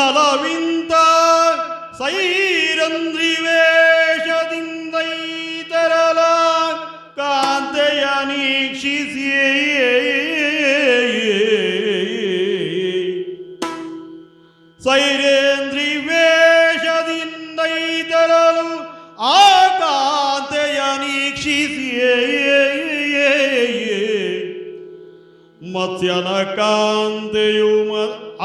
ನಲವಿಂತ ಸೈರಂದ್ರಿ ವೇಷದಿಂದ ತರಲ ಕಾಂತೆಯ ನೀಕ್ಷಿಸಿ ಸೈರೇಂದ್ರಿ ವೇಷದಿಂದ ತರಲು ಆ ಕಾಂತೆಯ ನೀಕ್ಷಿಸಿ ಮತ್ಸ್ಯನ ಕಾಂತೆಯು ಮ-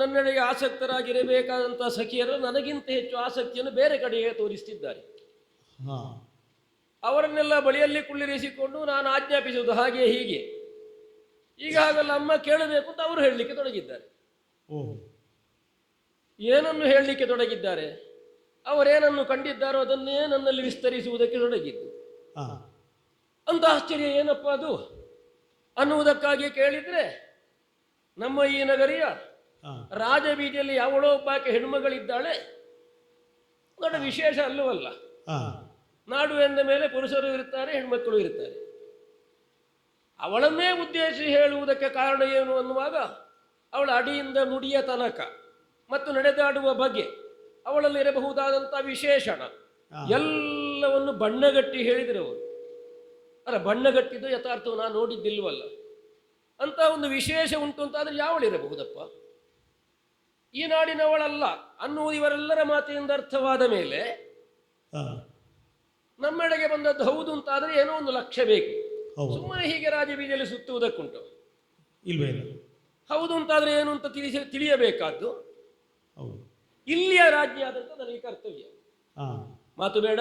ನನ್ನೆಡೆಗೆ ಆಸಕ್ತರಾಗಿರಬೇಕಾದಂಥ ಸಖಿಯರು ನನಗಿಂತ ಹೆಚ್ಚು ಆಸಕ್ತಿಯನ್ನು ಬೇರೆ ಕಡೆಗೆ ತೋರಿಸ್ತಿದ್ದಾರೆ. ಅವರನ್ನೆಲ್ಲ ಬಳಿಯಲ್ಲಿ ಕುಳ್ಳಿರಿಸಿಕೊಂಡು ನಾನು ಆಜ್ಞಾಪಿಸುವುದು ಹಾಗೆ ಹೀಗೆ. ಈಗ ಹಾಗಲ್ಲ ಅಮ್ಮ ಕೇಳಬೇಕು ಅಂತ ಅವರು ಹೇಳಲಿಕ್ಕೆ ತೊಡಗಿದ್ದಾರೆ. ಏನನ್ನು ಹೇಳಲಿಕ್ಕೆ ತೊಡಗಿದ್ದಾರೆ? ಅವರೇನನ್ನು ಕಂಡಿದ್ದಾರೋ ಅದನ್ನೇ ನನ್ನಲ್ಲಿ ವಿಸ್ತರಿಸುವುದಕ್ಕೆ ತೊಡಗಿದ್ದು. ಅಂತ ಆಶ್ಚರ್ಯ ಏನಪ್ಪ ಅದು? ಅನ್ನುವುದಕ್ಕಾಗಿ ಕೇಳಿದ್ರೆ ನಮ್ಮ ಈ ನಗರಿಯ ರಾಜಬೀದಿಯಲ್ಲಿ ಯಾವಳೋ ಒಬ್ಬಾಕೆ ಹೆಣ್ಮಗಳಿದ್ದಾಳೆ. ದೊಡ್ಡ ವಿಶೇಷ ಅಲ್ಲವಲ್ಲ. ನಾಡು ಎಂದ ಮೇಲೆ ಪುರುಷರು ಇರುತ್ತಾರೆ ಹೆಣ್ಮಕ್ಕಳು ಇರುತ್ತಾರೆ. ಅವಳನ್ನೇ ಉದ್ದೇಶಿಸಿ ಹೇಳುವುದಕ್ಕೆ ಕಾರಣ ಏನು ಅನ್ನುವಾಗ ಅವಳ ಅಡಿಯಿಂದ ಮುಡಿಯ ತನಕ ಮತ್ತು ನಡೆದಾಡುವ ಬಗೆ ಅವಳಲ್ಲಿರಬಹುದಾದಂಥ ವಿಶೇಷಣ. ಎಲ್ಲವನ್ನು ಬಣ್ಣಗಟ್ಟಿ ಹೇಳಿದರು ಅವರು ಅಲ್ಲ ಬಣ್ಣಗಟ್ಟಿದ್ದು ಯಥಾರ್ಥವು ನಾನು ನೋಡಿದ್ದಿಲ್ವಲ್ಲ. ಅಂತ ಒಂದು ವಿಶೇಷ ಉಂಟು ಅಂತ ಆದರೆ ಯಾವಳಿರಬಹುದಪ್ಪ? ಈ ನಾಡಿನವಳಲ್ಲ ಅನ್ನುವುದು ಇವರೆಲ್ಲರ ಮಾತಿನಿಂದ ಅರ್ಥವಾದ ಮೇಲೆ ನಮ್ಮೆಡೆಗೆ ಬಂದದ್ದು ಹೌದು ಅಂತಾದರೆ ಏನೋ ಒಂದು ಲಕ್ಷ್ಯ ಬೇಕು. ಸುಮ್ಮನೆ ಹೀಗೆ ರಾಜಬೀದಿಯಲ್ಲಿ ಸುತ್ತುವುದಕ್ಕುಂಟು. ಇಲ್ವೇ ಹೌದು ಅಂತಾದರೆ ಏನು ಅಂತ ತಿಳಿಸಿ ತಿಳಿಯಬೇಕಾದ್ದು? ಇಲ್ಲಿಯ ರಾಜ್ಯ ಆದಂತ ನನಗೆ ಕರ್ತವ್ಯ. ಹಾ. ಮಾತು ಬೇಡ.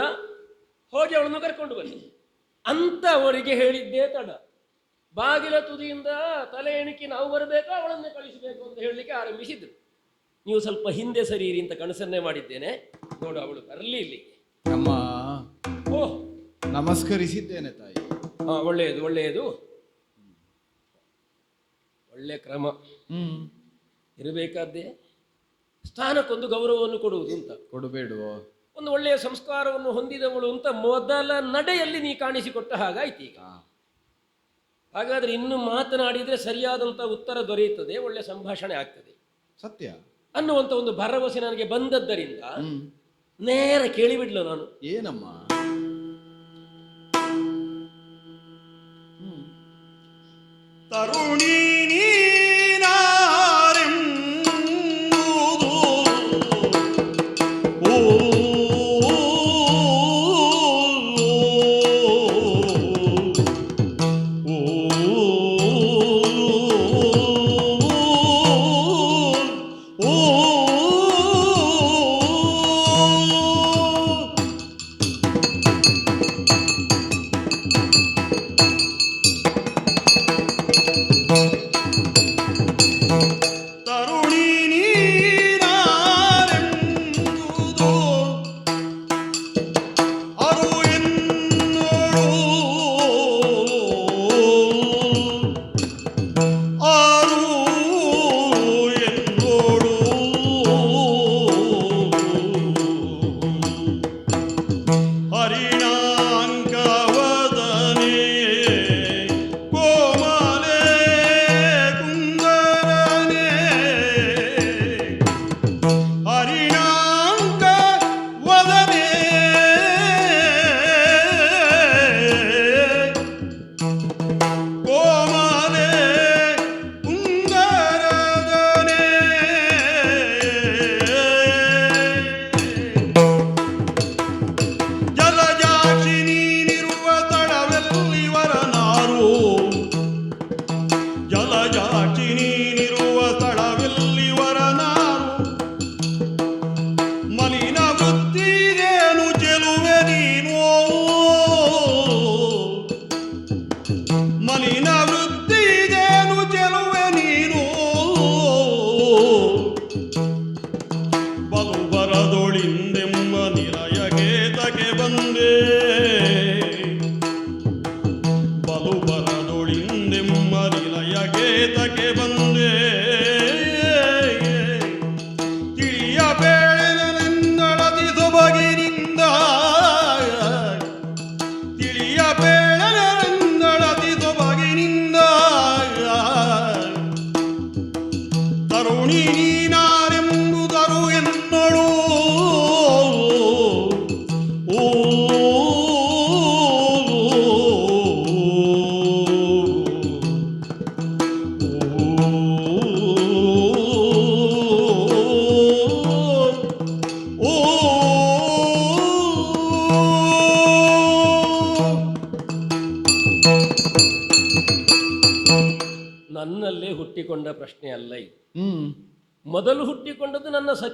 ಹೋಗಿ ಅವಳನ್ನು ಕರ್ಕೊಂಡು ಬನ್ನಿ. ಅಂತ ಅವರಿಗೆ ಹೇಳಿದ್ದೇ ತಡ. ಬಾಗಿಲ ತುದಿಯಿಂದ ತಲೆ ಎಣಿಕೆ ನಾವು ಬರಬೇಕು ಅವಳನ್ನು ಕಳಿಸಬೇಕು ಅಂತ ಹೇಳಲಿಕ್ಕೆ ಆರಂಭಿಸಿದ್ರು. ನೀವು ಸ್ವಲ್ಪ ಹಿಂದೆ ಸರಿಯಿರಿ ಅಂತ ಕನಸನ್ನೇ ಮಾಡಿದ್ದೇನೆ. ನೋಡು ಅವಳು ಬರಲಿ ಇಲ್ಲಿ. ಅಮ್ಮ ಓಹ್ ನಮಸ್ಕರಿಸಿದ್ದೇನೆ ತಾಯಿ. ಹಾ ಒಳ್ಳೆಯದು ಒಳ್ಳೆಯದು. ಒಳ್ಳೆ ಕ್ರಮ. ಹ್ಮ್. ಇರಬೇಕಾದ್ದೇ ಸ್ಥಾನಕ್ಕೊಂದು ಗೌರವವನ್ನು ಕೊಡುವುದು ಅಂತ. ಕೊಡಬೇಡುವ. ಒಂದು ಒಳ್ಳೆಯ ಸಂಸ್ಕಾರವನ್ನು ಹೊಂದಿದವಳು ಅಂತ ಮೊದಲ ನಡೆಯಲ್ಲಿ ನೀ ಕಾಣಿಸಿಕೊಟ್ಟ ಹಾಗಾಯ್ತು ಈಗ. ಹಾಗಾದ್ರೆ ಇನ್ನು ಮಾತನಾಡಿದರೆ ಸರಿಯಾದಂಥ ಉತ್ತರ ದೊರೆಯುತ್ತದೆ ಒಳ್ಳೆಯ ಸಂಭಾಷಣೆ ಆಗ್ತದೆ. ಸತ್ಯ. ಅನ್ನುವಂಥ ಒಂದು ಭರವಸೆ ನನಗೆ ಬಂದದ್ದರಿಂದ ನೇರ ಕೇಳಿಬಿಡ್ಲು ನಾನು. ಏನಮ್ಮ?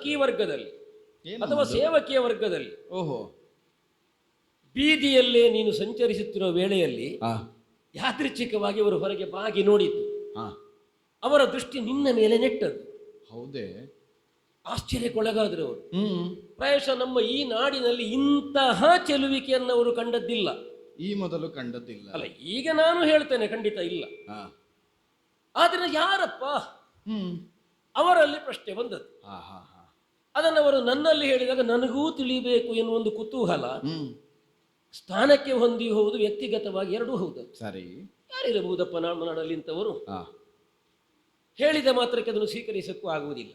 ಸಖಿ ವರ್ಗದಲ್ಲಿ ಅಥವಾ ಸೇವಕಿಯ ವರ್ಗದಲ್ಲಿ ಓಹೋ. ಬೀದಿಯಲ್ಲೇ ನೀನು ಸಂಚರಿಸುತ್ತಿರುವ ವೇಳೆಯಲ್ಲಿ ಯಾದೃಚ್ಛಿಕವಾಗಿ ಅವರು ಹೊರಗೆ ಬಾಗಿ ನೋಡಿದ್ದು. ಅವರ ದೃಷ್ಟಿ ನಿನ್ನ ಮೇಲೆ ನೆಟ್ಟದ್ದು. ಹೌದೇ. ಆಶ್ಚರ್ಯಕ್ಕೊಳಗಾದ್ರೆ ಅವರು ಹ್ಮ್. ಪ್ರಾಯಶಃ ನಮ್ಮ ಈ ನಾಡಿನಲ್ಲಿ ಇಂತಹ ಚೆಲುವಿಕೆಯನ್ನು ಅವರು ಕಂಡದ್ದಿಲ್ಲ. ಈ ಮೊದಲು ಕಂಡದ್ದಿಲ್ಲ. ಅಲ್ಲ ಈಗ ನಾನು ಹೇಳ್ತೇನೆ ಖಂಡಿತ ಇಲ್ಲ. ಆದರೆ ಯಾರಪ್ಪ? ಹ್ಮ್. ಅವರಲ್ಲಿ ಪ್ರಶ್ನೆ ಬಂದದ್ದು. ಹಾ ಹಾ ಹಾ ಅದನ್ನು ಅವರು ನನ್ನಲ್ಲಿ ಹೇಳಿದಾಗ ನನಗೂ ತಿಳಿಬೇಕು ಎನ್ನುವ ಒಂದು ಕುತೂಹಲ ಸ್ಥಾನಕ್ಕೆ ಹೊಂದಿ ಹೋಗುವುದು ವ್ಯಕ್ತಿಗತವಾಗಿ ಎರಡೂ ಹೌದು. ಸರಿ. ಯಾರಿರಬಹುದಪ್ಪ ನಮ್ಮ ನಾಡಲ್ಲಿ ಇಂಥವರು ಹೇಳಿದ ಮಾತ್ರಕ್ಕೆ ಅದನ್ನು ಸ್ವೀಕರಿಸಕ್ಕೂ ಆಗುವುದಿಲ್ಲ.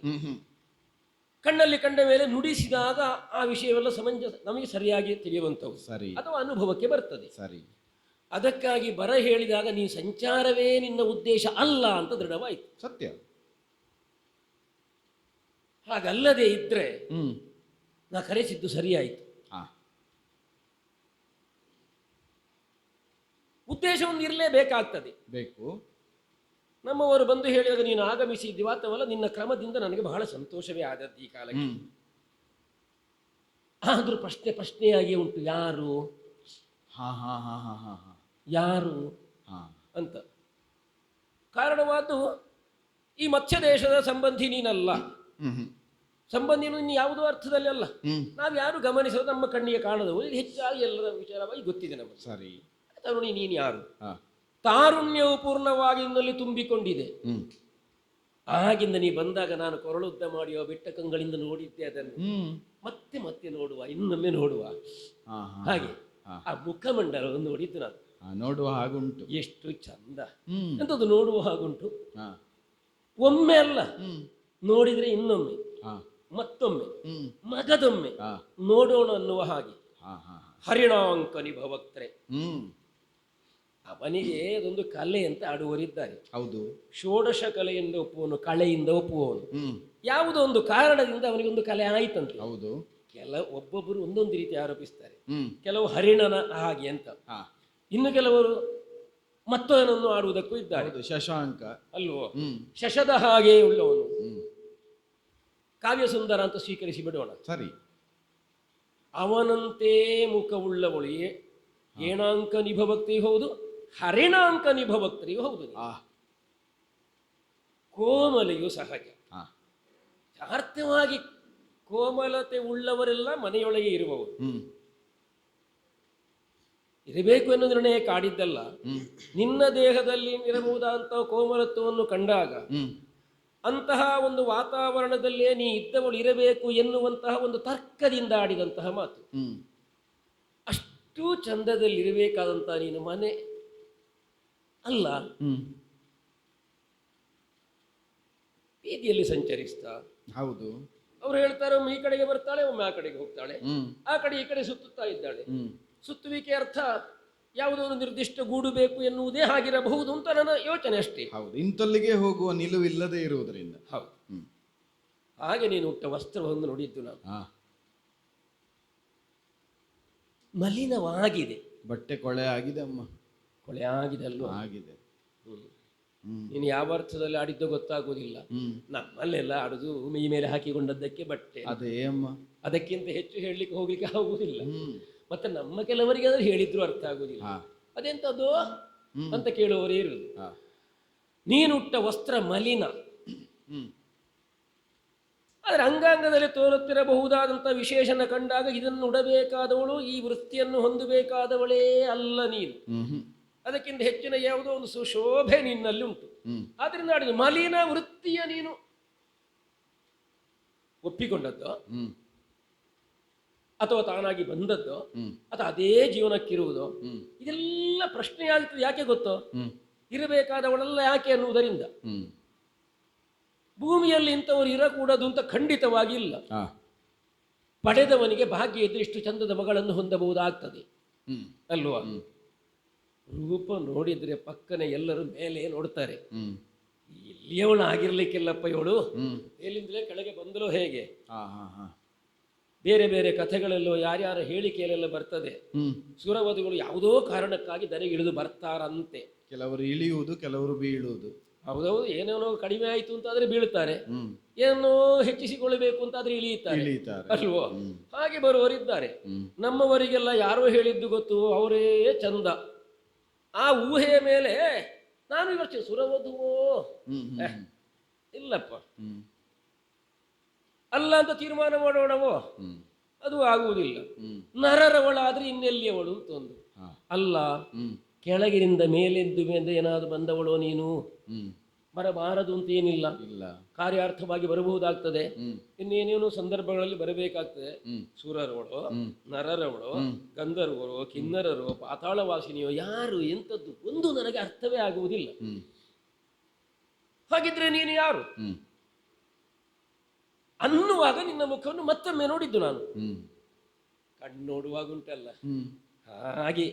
ಕಣ್ಣಲ್ಲಿ ಕಂಡ ಮೇಲೆ ನುಡಿಸಿದಾಗ ಆ ವಿಷಯವೆಲ್ಲ ಸಮಂಜಸ ನಮಗೆ ಸರಿಯಾಗಿ ತಿಳಿಯುವಂಥವು. ಸರಿ. ಅಥವಾ ಅನುಭವಕ್ಕೆ ಬರ್ತದೆ. ಸರಿ. ಅದಕ್ಕಾಗಿ ಬರ ಹೇಳಿದಾಗ ನೀ ಸಂಚಾರವೇ ನಿನ್ನ ಉದ್ದೇಶ ಅಲ್ಲ ಅಂತ ದೃಢವಾಯಿತು. ಸತ್ಯ. ಹಾಗಲ್ಲದೆ ಇದ್ರೆ ಹ್ಮ್. ನಾ ಕರೆಸಿದ್ದು ಸರಿಯಾಯಿತು. ಉದ್ದೇಶವನ್ನು ಇರಲೇಬೇಕಾಗ್ತದೆ. ಬೇಕು. ನಮ್ಮವರು ಬಂದು ಹೇಳಿದಾಗ ನೀನು ಆಗಮಿಸಿ ದಿವಾತವಲ್ಲ ನಿನ್ನ ಕ್ರಮದಿಂದ ನನಗೆ ಬಹಳ ಸಂತೋಷವೇ ಆದದ್ದು ಈ ಕಾಲಕ್ಕೆ. ಆದ್ರೂ ಪ್ರಶ್ನೆ ಪ್ರಶ್ನೆಯಾಗಿ ಉಂಟು ಯಾರು? ಹಾ ಹಾ ಹಾ ಹಾ ಹಾ ಹಾ. ಯಾರು? ಅಂತ. ಕಾರಣವಾದ್ದು ಈ ಮತ್ಸ್ಯ ದೇಶದ ಸಂಬಂಧಿ ನೀನಲ್ಲ. ಸಂಬಂಧಿನು ಇನ್ನು ಯಾವುದೋ ಅರ್ಥದಲ್ಲಿ ಅಲ್ಲ. ನಾವು ಯಾರು ಗಮನಿಸೋದು ನಮ್ಮ ಕಣ್ಣಿಗೆ ಕಾಣದವು ಇದು ಹೆಚ್ಚಾಗಿ ಎಲ್ಲರ ವಿಚಾರವಾಗಿ ಗೊತ್ತಿದೆ ನಮಗೆ. ಸರಿ. ತರುಣಿ ನೀನು ಯಾರು? ತಾರುಣ್ಯವು ಪೂರ್ಣವಾಗಿ ನಿನ್ನಲ್ಲಿ ತುಂಬಿಕೊಂಡಿದೆ ಆಗಿಂದ ನೀ ಬಂದಾಗ ನಾನು ಕೊರಳುದ್ದ ಮಾಡಿಯೋ ಬೆಟ್ಟ ಕಂಗಳಿಂದ ನೋಡಿದ್ದೆ ಅದನ್ನು. ಮತ್ತೆ ಮತ್ತೆ ನೋಡುವ ಇನ್ನೊಮ್ಮೆ ನೋಡುವ. ಹಾಗೆ. ಆ ಮುಖಮಂಡಲವನ್ನು ನೋಡಿದ್ದು ನಾನು. ನೋಡುವ ಹಾಗುಂಟು. ಎಷ್ಟು ಚಂದ. ಎಂತದ್ದು ನೋಡುವ ಹಾಗುಂಟು? ಒಮ್ಮೆ ಅಲ್ಲ. ನೋಡಿದ್ರೆ ಇನ್ನೊಮ್ಮೆ. ಮತ್ತೊಮ್ಮೆ ಮಗದೊಮ್ಮೆ ನೋಡೋಣ ಅನ್ನುವ ಹಾಗೆ. ಹರಿಣಾಂಕನಿ ಭವಕ್ತ್ರೆ. ಹ್ಮ್. ಅವನಿಗೆ ಅದೊಂದು ಕಲೆ ಅಂತ ಆಡುವರಿದ್ದಾರೆ ಹೌದು. ಷೋಡಶ ಕಲೆಯಿಂದ ಒಪ್ಪುವನು ಕಳೆಯಿಂದ ಒಪ್ಪುವವನು. ಯಾವುದೋ ಒಂದು ಕಾರಣದಿಂದ ಅವನಿಗೊಂದು ಕಲೆ ಆಯ್ತಂತೆ. ಹೌದು. ಕೆಲ ಒಬ್ಬೊಬ್ಬರು ಒಂದೊಂದು ರೀತಿ ಆರೋಪಿಸ್ತಾರೆ. ಕೆಲವು ಹರಿಣನ ಹಾಗೆ ಅಂತ. ಇನ್ನು ಕೆಲವರು ಮತ್ತೊಂದನ್ನು ಆಡುವುದಕ್ಕೂ ಇದ್ದಾರೆ. ಶಶಾಂಕ. ಅಲ್ವೋ? ಶಶದ ಹಾಗೆ ಉಳ್ಳವನು. ಕಾವ್ಯ ಸುಂದರ ಅಂತ ಸ್ವೀಕರಿಸಿ ಬಿಡೋಣ. ಸರಿ. ಅವನಂತೆ ಮುಖವುಳ್ಳವಳಿಯೇ ಏಣಾಂಕ ನಿಭವಕ್ತಿ ಹೌದು ಹರಿಣಾಂಕ ನಿಭಭಕ್ತರಿಗೂ ಹೌದು ಕೋಮಲೆಯು ಸಹಜ. ಯಾರ್ಥವಾಗಿ ಕೋಮಲತೆ ಉಳ್ಳವರೆಲ್ಲ ಮನೆಯೊಳಗೆ ಇರುವವರು. ಇರಬೇಕು ಎನ್ನುವ ನಿರ್ಣಯ ಕಾಡಿದ್ದಲ್ಲ. ನಿನ್ನ ದೇಹದಲ್ಲಿ ಇರಬಹುದಾದಂತಹ ಕೋಮಲತ್ವವನ್ನು ಕಂಡಾಗ ಅಂತಹ ಒಂದು ವಾತಾವರಣದಲ್ಲೇ ನೀ ಇದ್ದವಳು ಇರಬೇಕು ಎನ್ನುವಂತಹ ಒಂದು ತರ್ಕದಿಂದ ಆಡಿದಂತಹ ಮಾತು. ಅಷ್ಟು ಚಂದದಲ್ಲಿ ಇರಬೇಕಾದಂತಹ ನೀನು ಮನೆ. ಅಲ್ಲ. ಬೀದಿಯಲ್ಲಿ ಸಂಚರಿಸ್ತಾ. ಹೌದು. ಅವ್ರು ಹೇಳ್ತಾರೆ ಒಮ್ಮೆ ಈ ಕಡೆಗೆ ಬರ್ತಾಳೆ ಒಮ್ಮೆ ಆ ಕಡೆಗೆ ಹೋಗ್ತಾಳೆ. ಆ ಕಡೆ ಈ ಕಡೆ ಸುತ್ತುತ್ತಾ ಇದ್ದಾಳೆ. ಸುತ್ತುವಿಕೆ ಅರ್ಥ ಯಾವುದೋ ಒಂದು ನಿರ್ದಿಷ್ಟ ಗೂಡು ಬೇಕು ಎನ್ನುವುದೇ ಆಗಿರಬಹುದು ಅಂತ ನನ್ನ ಯೋಚನೆ ಅಷ್ಟೇ. ಹೌದು ಇಂತಲ್ಲಿಗೆ ಹೋಗುವ ನಿಲುವಿಲ್ಲದೆ ಇರುವುದರಿಂದ. ಹೌದು. ಹಾಗೆ ನೀನು ಉಟ್ಟ ವಸ್ತ್ರವನ್ನು ನೋಡಿದ್ದು ನಾನು. ಮಲಿನವಾಗಿದೆ. ಬಟ್ಟೆ ಕೊಳೆ ಆಗಿದೆ ಅಮ್ಮ. ಕೊಳೆ ಆಗಿದೆ ಅಲ್ವಾ? ಆಗಿದೆ. ನೀನು ಯಾವ ಅರ್ಥದಲ್ಲಿ ಆಡಿದ್ದು ಗೊತ್ತಾಗುವುದಿಲ್ಲ ಹ್ಮ್. ನಮ್ಮಲ್ಲೆಲ್ಲ ಆಡುದು ಮೈ ಮೇಲೆ ಹಾಕಿಕೊಂಡದ್ದಕ್ಕೆ ಬಟ್ಟೆ. ಅದೇ ಅಮ್ಮ. ಅದಕ್ಕಿಂತ ಹೆಚ್ಚು ಹೇಳಲಿಕ್ಕೆ ಹೋಗ್ಲಿಕ್ಕೆ ಆಗುವುದಿಲ್ಲ. ಮತ್ತೆ ನಮ್ಮ ಕೆಲವರಿಗೆ ಅದ್ರ ಹೇಳಿದ್ರು ಅರ್ಥ ಆಗುದಿಲ್ಲ. ಅದೆಂತದ್ದು ಅಂತ ಕೇಳುವವರೇ ಇರುದು. ನೀನುಟ್ಟ ವಸ್ತ್ರ ಮಲಿನ. ಆದರೆ ಅಂಗಾಂಗದಲ್ಲಿ ತೋರುತ್ತಿರಬಹುದಾದಂಥ ವಿಶೇಷನ ಕಂಡಾಗ ಇದನ್ನು ಉಡಬೇಕಾದವಳು ಈ ವೃತ್ತಿಯನ್ನು ಹೊಂದಬೇಕಾದವಳೇ ಅಲ್ಲ ನೀನು. ಅದಕ್ಕಿಂತ ಹೆಚ್ಚಿನ ಯಾವುದೋ ಒಂದು ಸುಶೋಭೆ ನಿನ್ನಲ್ಲಿ ಉಂಟು. ಆದ್ರಿಂದ ಮಲಿನ ವೃತ್ತಿಯ ನೀನು ಒಪ್ಪಿಕೊಂಡದ್ದು? ಅಥವಾ ತಾನಾಗಿ ಬಂದದ್ದು ಅಥವಾ ಅದೇ ಜೀವನಕ್ಕಿರುವುದು ಇದೆಲ್ಲ ಪ್ರಶ್ನೆ ಆಗ್ತದೆ ಯಾಕೆ ಗೊತ್ತು? ಇರಬೇಕಾದವಳೆಲ್ಲ ಯಾಕೆ ಅನ್ನುವುದರಿಂದ. ಭೂಮಿಯಲ್ಲಿ ಇಂಥವರು ಇರಕೂಡದು ಅಂತ ಖಂಡಿತವಾಗಿ ಇಲ್ಲ. ಪಡೆದವನಿಗೆ ಭಾಗ್ಯ ಇದ್ರೆ ಇಷ್ಟು ಚಂದದ ಮಗಳನ್ನು ಹೊಂದಬಹುದಾಗ್ತದೆ. ಅಲ್ವ? ರೂಪ ನೋಡಿದ್ರೆ ಪಕ್ಕನೆ ಎಲ್ಲರೂ ಮೇಲೆ ನೋಡ್ತಾರೆ. ಇಲ್ಲಿಯವಳು ಆಗಿರ್ಲಿಕ್ಕಿಲ್ಲಪ್ಪ ಇವಳು? ಮೇಲಿಂದಲೇ ಕೆಳಗೆ ಬಂದಲೋ ಹೇಗೆ? ಬೇರೆ ಬೇರೆ ಕಥೆಗಳಲ್ಲೋ ಯಾರ್ಯಾರ ಹೇಳಿಕೆಯಲ್ಲೆಲ್ಲ ಬರ್ತದೆ. ಸುರವಧುಗಳು ಯಾವುದೋ ಕಾರಣಕ್ಕಾಗಿ ದರೆಗೆ ಇಳಿದು ಬರ್ತಾರಂತೆ. ಕೆಲವರು ಇಳಿಯುವುದು ಕೆಲವರು ಬೀಳುವುದು. ಹೌದೌದು ಏನೇನೋ ಕಡಿಮೆ ಆಯಿತು ಅಂತಾದ್ರೆ ಬೀಳ್ತಾರೆ ಹ್ಮ್. ಏನೋ ಹೆಚ್ಚಿಸಿಕೊಳ್ಳಬೇಕು ಅಂತಾದ್ರೆ ಇಳಿಯುತ್ತಾರೆ. ಇಳಿತಾರೆ ಅಲ್ವೋ? ಹಾಗೆ ಬರುವವರಿದ್ದಾರೆ. ನಮ್ಮವರಿಗೆಲ್ಲ ಯಾರೋ ಹೇಳಿದ್ದು ಗೊತ್ತು ಅವರೇ ಚಂದ. ಆ ಊಹೆಯ ಮೇಲೆ ನಾನು ಯೋಚನೆ ಸುರವಧುವೋ? ಇಲ್ಲಪ್ಪ. ಅಲ್ಲ ಅಂತ ತೀರ್ಮಾನ ಮಾಡೋಣವೋ? ಅದು ಆಗುವುದಿಲ್ಲ. ನರರವಳಾದ್ರೆ ಇನ್ನೆಲ್ಲಿಯವಳು ಅಂತ ಒಂದು ಅಲ್ಲ ಕೆಳಗಿನಿಂದ ಮೇಲೆದ್ದು ಮೇಲೆ ಏನಾದ್ರು ಬಂದವಳೋ ನೀನು? ಬರಬಾರದು ಅಂತ ಏನಿಲ್ಲ ಇಲ್ಲ. ಕಾರ್ಯಾರ್ಥವಾಗಿ ಬರಬಹುದಾಗ್ತದೆ. ಇನ್ನೇನೇನು ಸಂದರ್ಭಗಳಲ್ಲಿ ಬರಬೇಕಾಗ್ತದೆ. ಸೂರರವಳು ನರರವಳು ಗಂಧರ್ವರು ಕಿನ್ನರರು ಪಾತಾಳವಾಸಿನಿಯೋ ಯಾರು ಎಂಥದ್ದು ಒಂದು ನನಗೆ ಅರ್ಥವೇ ಆಗುವುದಿಲ್ಲ. ಹಾಗಿದ್ರೆ ನೀನು ಯಾರು? ಅನ್ನುವಾಗ ನಿನ್ನ ಮುಖವನ್ನು ಮತ್ತೊಮ್ಮೆ ನೋಡಿದ್ದು ನಾನು. ಕಣ್ಣು ನೋಡುವಾಗ ಉಂಟಲ್ಲ. ಹಾಗೆ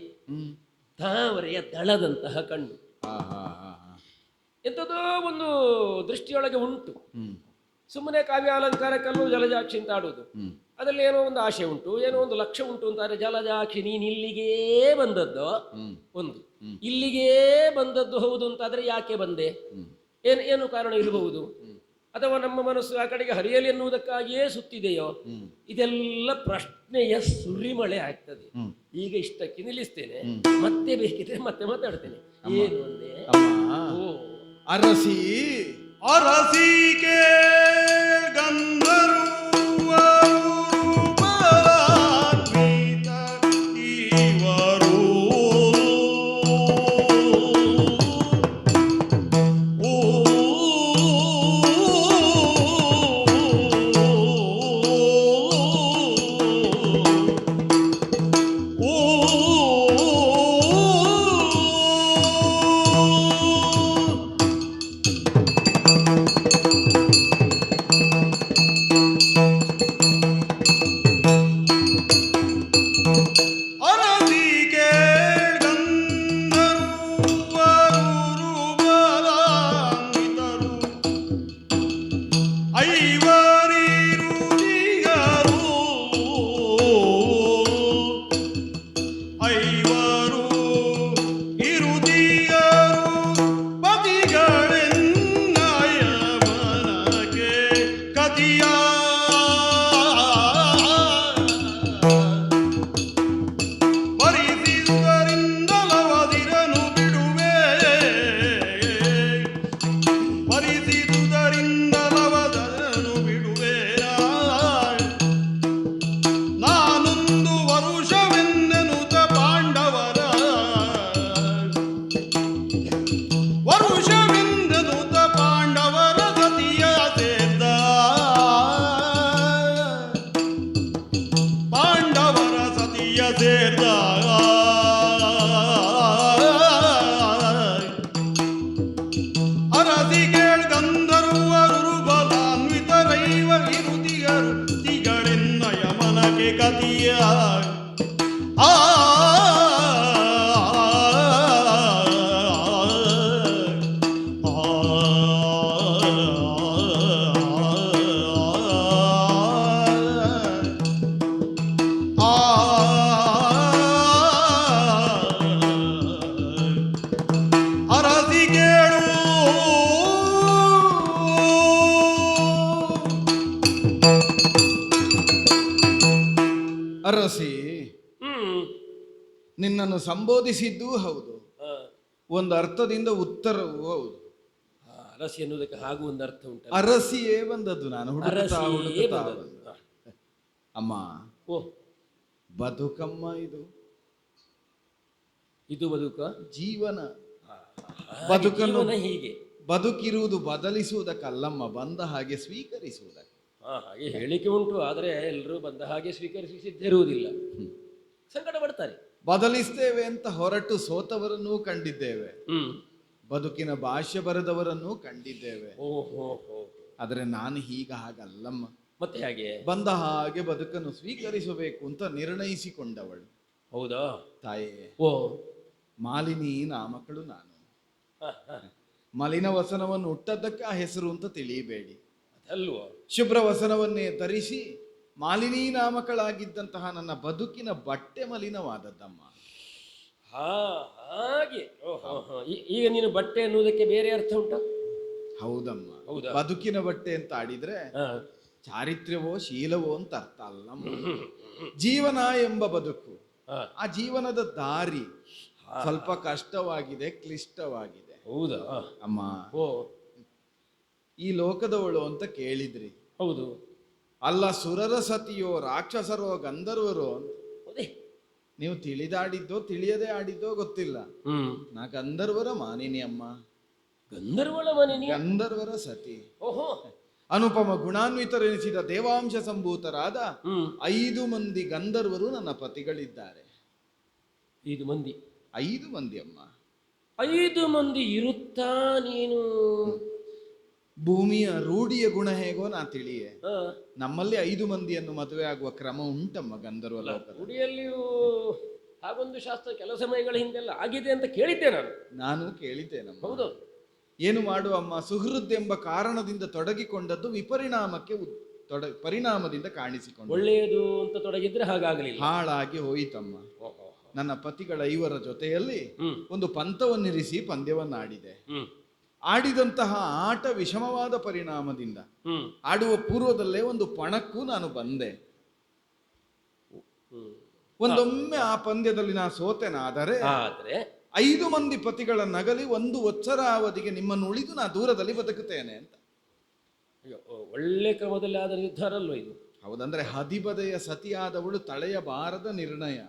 ತಾವರೆಯ ದಳದಂತಹ ಕಣ್ಣು. ಎಂಥದೋ ಒಂದು ದೃಷ್ಟಿಯೊಳಗೆ ಉಂಟು. ಸುಮ್ಮನೆ ಕಾವ್ಯ ಅಲಂಕಾರಕ್ಕಲ್ಲೂ ಜಲಜಾಕ್ಷಿ ಅಂತ ಆಡುವುದು. ಅದರಲ್ಲಿ ಏನೋ ಒಂದು ಆಶೆ ಉಂಟು ಏನೋ ಒಂದು ಲಕ್ಷ್ಯ ಉಂಟು ಅಂತಾರೆ. ಜಲಜಾಕ್ಷಿ ನೀನು ಇಲ್ಲಿಗೇ ಬಂದದ್ದು ಒಂದು. ಇಲ್ಲಿಗೆ ಇಲ್ಲಿಗೇ ಬಂದದ್ದು ಹೌದು ಅಂತಾದ್ರೆ ಯಾಕೆ ಬಂದೆ? ಏನು ಏನು ಕಾರಣ ಇರಬಹುದು ಅಥವಾ ನಮ್ಮ ಮನಸ್ಸು ಆ ಕಡೆಗೆ ಹರಿಯಲಿ ಎನ್ನುವುದಕ್ಕಾಗಿಯೇ ಸುತ್ತಿದೆಯೋ ಇದೆಲ್ಲ ಪ್ರಶ್ನೆಯ ಸುರಿಮಳೆ ಆಗ್ತದೆ. ಈಗ ಇಷ್ಟಕ್ಕೆ ನಿಲ್ಲಿಸ್ತೇನೆ. ಮತ್ತೆ ಬೇಕಿದ್ರೆ ಮತ್ತೆ ಮಾತಾಡ್ತೇನೆ. ಏನು ಅರಸಿ ಅರಸಿಕೆ ಗಂಧರ್ವ দিয়া ಸಂಬೋಧಿಸಿದ್ದೂ ಹೌದು. ಒಂದು ಅರ್ಥದಿಂದ ಉತ್ತರವೂ ಹೌದು. ಅರಸಿ ಅನ್ನೋದಕ್ಕೆ ಹಾಗೂ ಒಂದು ಅರ್ಥ ಉಂಟು ಅರಸಿಯೇ ಬಂದದ್ದು ನಾನು ಹುಡುಕುತ್ತಾ ಹುಡುಕುತ್ತಾ ಅಮ್ಮ ಓ. ಬದುಕಮ್ಮ ಇದು. ಇದು ಬದುಕ? ಜೀವನ. ಬದುಕನ್ನು- ಹೀಗೆ. ಬದುಕಿರುವುದು ಬದಲಿಸುವುದಕ್ಕಲ್ಲಮ್ಮ ಬಂದ ಹಾಗೆ ಸ್ವೀಕರಿಸುವುದಕ್ಕೆ. ಹಾಗೆ ಹೇಳಿಕೆ ಉಂಟು ಆದರೆ ಎಲ್ಲರೂ ಬಂದ ಹಾಗೆ ಸ್ವೀಕರಿಸಿ ಸಿದ್ಧಿರುವುದಿಲ್ಲ ಸಂಕಟ ಪಡ್ತಾರೆ. ಬದಲಿಸ್ತೇವೆ ಅಂತ ಹೊರಟು ಸೋತವರನ್ನೂ ಕಂಡಿದ್ದೇವೆ. ಬದುಕಿನ ಭಾಷೆ ಬರೆದವರನ್ನೂ ಕಂಡಿದ್ದೇವೆ. ಆದರೆ ನಾನು ಹೀಗ ಹಾಗಲ್ಲಮ್ಮ. ಮತ್ತೆ ಹಾಗೆ? ಬಂದ ಹಾಗೆ ಬದುಕನ್ನು ಸ್ವೀಕರಿಸಬೇಕು ಅಂತ ನಿರ್ಣಯಿಸಿಕೊಂಡವಳು. ಹೌದಾ? ತಾಯೇ ಓ. ಮಾಲಿನಿ ನಾಮಕಳು ನಾನು. ಮಲಿನ ವಸನವನ್ನು ಹುಟ್ಟದ್ದಕ್ಕೆ ಆ ಹೆಸರು ಅಂತ ತಿಳಿಯಬೇಡಿ. ಅದಲ್ವ? ಶುಭ್ರ ವಸನವನ್ನೇ ಧರಿಸಿ ಮಾಲಿನಿ ನಾಮಕಳಾಗಿದ್ದಂತಹ ನನ್ನ ಬದುಕಿನ ಬಟ್ಟೆ ಮಲಿನವಾದದ್ದಮ್ಮ. ಹಾ ಹಾಗೆ. ಈಗ ನೀನು ಬಟ್ಟೆ ಅನ್ನುವುದಕ್ಕೆ ಬೇರೆ ಅರ್ಥ ಉಂಟಾ? ಹೌದಮ್ಮ. ಹೌದಾ? ಬದುಕಿನ ಬಟ್ಟೆ ಅಂತ ಆಡಿದ್ರೆ ಹಾ. ಚಾರಿತ್ರ್ಯವೋ ಶೀಲವೋ ಅಂತ ಅರ್ಥ ಅಲ್ಲಮ್ಮ. ಜೀವನ ಎಂಬ ಬದುಕು. ಹಾ. ಆ ಜೀವನದ ದಾರಿ ಸ್ವಲ್ಪ ಕಷ್ಟವಾಗಿದೆ ಕ್ಲಿಷ್ಟವಾಗಿದೆ. ಹೌದಾ? ಅಮ್ಮ ಓ. ಈ ಲೋಕದವಳು ಅಂತ ಕೇಳಿದ್ರಿ. ಹೌದು. ಅಲ್ಲ ಸುರರ ಸತಿಯೋ ರಾಕ್ಷಸರೋ ಗಂಧರ್ವರೋ ನೀವು ತಿಳಿದಾಡಿದ್ದೋ ತಿಳಿಯದೆ ಆಡಿದ್ದೋ ಗೊತ್ತಿಲ್ಲ. ನಾ ಗಂಧರ್ವರ ಮಾನಿನಿ ಅಮ್ಮ. ಗಂಧರ್ವಳ ಮಾನಿನಿ? ಗಂಧರ್ವರ ಸತಿ. ಓಹೋ. ಅನುಪಮ ಗುಣಾನ್ವಿತರೆನಿಸಿದ ದೇವಾಂಶ ಸಂಭೂತರಾದ ಐದು ಮಂದಿ ಗಂಧರ್ವರು ನನ್ನ ಪತಿಗಳಿದ್ದಾರೆ. ಐದು ಮಂದಿ. ಐದು ಮಂದಿ ಅಮ್ಮ. ಐದು ಮಂದಿ ಇರುತ್ತಾ ನೀನು? ಭೂಮಿಯ ರೂಢಿಯ ಗುಣ ಹೇಗೋ ನಾ ತಿಳಿಯೇ. ನಮ್ಮಲ್ಲಿ ಐದು ಮಂದಿಯನ್ನು ಮದುವೆ ಆಗುವ ಕ್ರಮ ಉಂಟಮ್ಮ ಗಂಧರ್ವ ರೂಢಿಯಲ್ಲಿಯೂ ಹಾಗೊಂದು ಶಾಸ್ತ್ರ ಕೆಲ ಸಮಯಗಳ ಹಿಂದೆಲ್ಲ ಆಗಿದೆ ಅಂತ ಕೇಳಿದ್ದೆ ನಾನು. ನಾನು ಕೇಳಿದ್ದೇನಮ್ಮ. ಹೌದು. ಏನು ಮಾಡುವ ಅಮ್ಮ ಸುಹೃದ್ ಎಂಬ ಕಾರಣದಿಂದ ತೊಡಗಿಕೊಂಡದ್ದು ವಿಪರಿಣಾಮಕ್ಕೆ ತೊಡ ಪರಿಣಾಮದಿಂದ ಕಾಣಿಸಿಕೊಂಡು ಒಳ್ಳೆಯದು ಅಂತ ತೊಡಗಿದ್ರೆ ಹಾಗಾಗಲಿಲ್ಲ. ಹಾಳಾಗಿ ಹೋಯಿತಮ್ಮ. ನನ್ನ ಪತಿಗಳ ಐವರ ಜೊತೆಯಲ್ಲಿ ಒಂದು ಪಂಥವನ್ನಿರಿಸಿ ಪಂದ್ಯವನ್ನಾಡಿದೆ. ಆಡಿದಂತಹ ಆಟ ವಿಷಮವಾದ ಪರಿಣಾಮದಿಂದ ಆಡುವ ಪೂರ್ವದಲ್ಲೇ ಒಂದು ಪಣಕ್ಕೂ ನಾನು ಬಂದೆ. ಒಂದೊಮ್ಮೆ ಆ ಪಂದ್ಯದಲ್ಲಿ ನಾ ಸೋತೆನಾದರೆ ಆದರೆ ಐದು ಮಂದಿ ಪತಿಗಳ ನಗಲಿ ಒಂದು ಒಚ್ಚರ ಅವಧಿಗೆ ನಿಮ್ಮನ್ನು ಉಳಿದು ನಾ ದೂರದಲ್ಲಿ ಬದುಕುತ್ತೇನೆ ಅಂತ. ಅಯ್ಯೋ, ಒಳ್ಳೆ ಕ್ರಮದಲ್ಲಿ ಆದ ನಿರ್ಧಾರ ಅಲ್ವ ಇದು? ಹೌದಂದ್ರೆ ಹದಿಬದೆಯ ಸತಿಯಾದವಳು ತಳೆಯಬಾರದ ನಿರ್ಣಯ.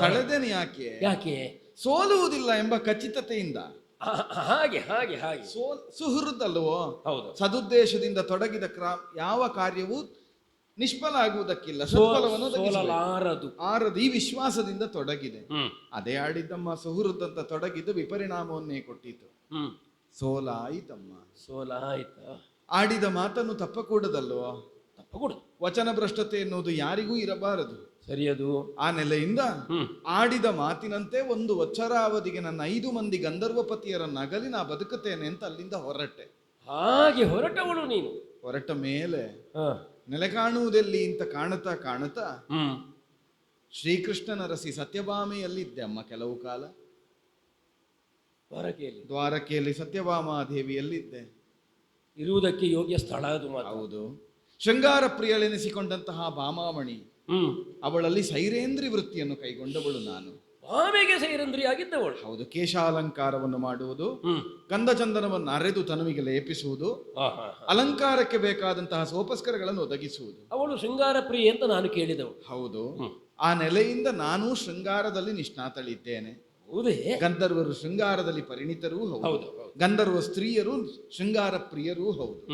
ತಳೆದೇನೆ ಯಾಕೆ? ಯಾಕೆ? ಸೋಲುವುದಿಲ್ಲ ಎಂಬ ಖಚಿತತೆಯಿಂದ. ಹಾಗೆ ಹಾಗೆ ಹಾಗೆ. ಸುಹೃದಲ್ವೋ ಹೌದು. ಸದುದ್ದೇಶದಿಂದ ತೊಡಗಿದ ಕ್ರಾ ಯಾವ ಕಾರ್ಯವೂ ನಿಷ್ಫಲ ಆಗುವುದಕ್ಕಿಲ್ಲ ಸತ್ಫಲವನ್ನು. ಸೋಲಲಾರದು. ಆರದು ಈ ವಿಶ್ವಾಸದಿಂದ ತೊಡಗಿದೆ. ಹ್ಮ್. ಅದೇ ಆಡಿದ್ದಮ್ಮ ಅಂತ ತೊಡಗಿದ್ದು ವಿಪರಿಣಾಮವನ್ನೇ ಕೊಟ್ಟಿತು. ಹ್ಮ್. ಸೋಲಾಯಿತಮ್ಮ. ಸೋಲ ಆಯ್ತಾ ಆಡಿದ ಮಾತನ್ನು ತಪ್ಪಕೂಡದಲ್ವೋ? ತಪ್ಪಕೂಡದು. ವಚನ ಭ್ರಷ್ಟತೆ ಎನ್ನುವುದು ಯಾರಿಗೂ ಇರಬಾರದು. ಸರಿಯದು. ಆ ನೆಲೆಯಿಂದ ಆಡಿದ ಮಾತಿನಂತೆ ಒಂದು ವಚ್ಚರಾವಧಿಗೆ ನನ್ನ ಐದು ಮಂದಿ ಗಂಧರ್ವಪತಿಯರ ನಗಲಿ ನಾ ಬದುಕುತ್ತೇನೆ ಅಂತ ಅಲ್ಲಿಂದ ಹೊರಟೆ. ಹಾಗೆ ಹೊರಟವಳು ನೀನು. ಹೊರಟ ಮೇಲೆ. ನೆಲೆ ಕಾಣುವುದೆಲ್ಲಿ ಅಂತ ಕಾಣುತ್ತಾ ಕಾಣುತ್ತಾ ಶ್ರೀಕೃಷ್ಣನ ರಸಿ ಸತ್ಯಭಾಮೆಯಲ್ಲಿದ್ದೆ ಅಮ್ಮ ಕೆಲವು ಕಾಲ. ದ್ವಾರಕೆಯಲ್ಲಿ. ದ್ವಾರಕೆಯಲ್ಲಿ ಸತ್ಯಭಾಮಾದೇವಿಯಲ್ಲಿದ್ದೆ. ಇರುವುದಕ್ಕೆ ಯೋಗ್ಯ ಸ್ಥಳ ಅದು ಹೌದು. ಶೃಂಗಾರ ಪ್ರಿಯಳೆನಿಸಿಕೊಂಡಂತಹ ಭಾಮಾಮಣಿ ಅವಳಲ್ಲಿ ಸೈರೇಂದ್ರಿ ವೃತ್ತಿಯನ್ನು ಕೈಗೊಂಡವಳು ನಾನು. ಭಾವೆಗೆ ಸೈರಂದ್ರಿ ಆಗಿದ್ದವಳು. ಹೌದು ಕೇಶಾಲಂಕಾರವನ್ನು ಮಾಡುವುದು ಗಂಧಚಂದನವನ್ನು ಅರೆದು ತನುವಿಗೆ ಲೇಪಿಸುವುದು. ಅಲಂಕಾರಕ್ಕೆ ಬೇಕಾದಂತಹ ಸೋಪಸ್ಕರಗಳನ್ನು ಒದಗಿಸುವುದು. ಅವಳು ಶೃಂಗಾರ ಪ್ರಿಯೆ ಅಂತ ನಾನು ಕೇಳಿದವಳು ಹೌದು. ಆ ನೆಲೆಯಿಂದ ನಾನು ಶೃಂಗಾರದಲ್ಲಿ ನಿಷ್ಣಾತಳಿದ್ದೇನೆ. ಗಂಧರ್ವರು ಶೃಂಗಾರದಲ್ಲಿ ಪರಿಣಿತರೂ ಹೌದು. ಗಂಧರ್ವ ಸ್ತ್ರೀಯರು ಶೃಂಗಾರ ಪ್ರಿಯರೂ ಹೌದು.